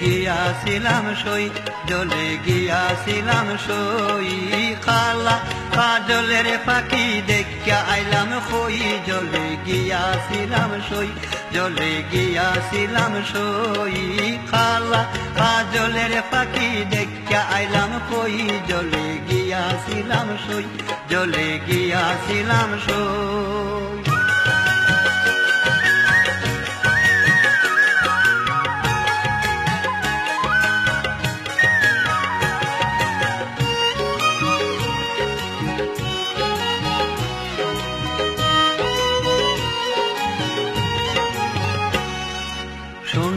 গিয়াছিলাম সই, জলে গিয়াছিলাম সই। খালা কাজলের পাখি দেখা আইলাম কই জলে গিয়াছিলাম সই, জলে গিয়াছিলাম সই। খালা কাজলের পাখি দেখা আইলাম কই জলে গিয়াছিলাম সই, জলে গিয়াছিলাম সই।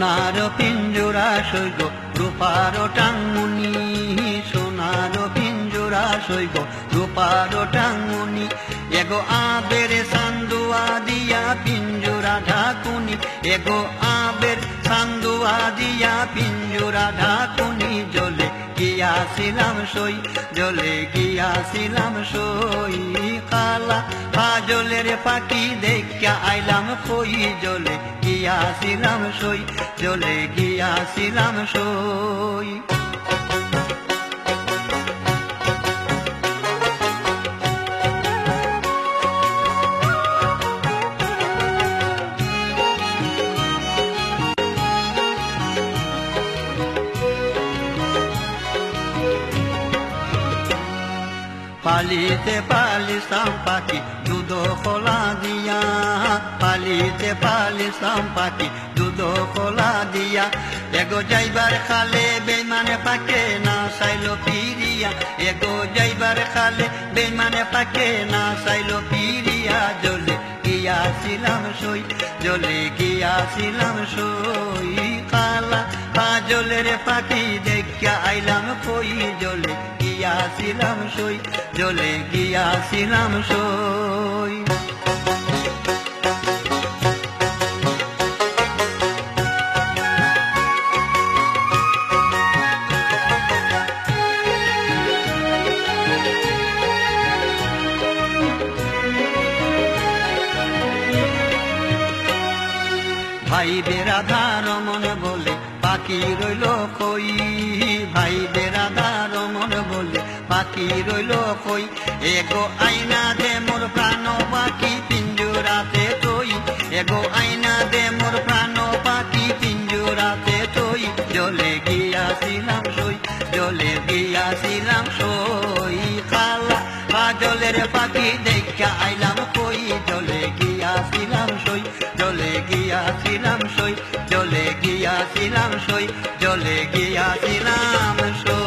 সোনার পিঞ্জুরা সৈগ রূপার টাঙ্গুনি। সোনার পিঞ্জুরা সৈগ রূপার টাঙ্গুনি। এগো আবের সান্দুয়া দিয়া পিঞ্জুরা ঢাকুনি। এগো আবের সান্দুয়া দিয়া পিঞ্জুরা ঢাকুনি জলে। গিয়াছিলাম সই, জলে গিয়াছিলাম সই, কালা কাজলের পাখি দেখিয়া আইলাম কই, জলে গিয়াছিলাম সই, জলে গিয়াছিলাম সই। পালিতে পালি সাম্পাকি, দুধ খোলা দিয়া। পালিতে পালি সাম্পাকি, দুধ খোলা দিয়া। এগো যাইবার খালে বেমানে পাকে না, সাইলো পিরিয়া। এগো যাইবার খালে বেমানে পাকে না, সাইলো পিরিয়া, জলে গিয়াছিলাম সই জলে গিয়াছিলাম সই, কালা কাজলের পাখি দেখিয়া আইলাম কই জলে গিয়াছিলাম সই জলে গিয়াছিলাম সই। ভাই বেরাধার মন বলে, পাখি রইল কই? ভাই বেরাধার মন বলে, পাখি রইল কই? এগো আইনা দে মোর প্রাণ পাখি, পিঞ্জুরাতে তৈ এগো আইনা দে মোর প্রাণ পাখি, পিঞ্জুরাতে তৈ জলে গিয়াছিলাম সই, জলে গিয়াছিলাম সই। খালা জলের পাখি দেখা আইলাম কই? গিয়াছিলাম সই জলে গিয়াছিলাম সই।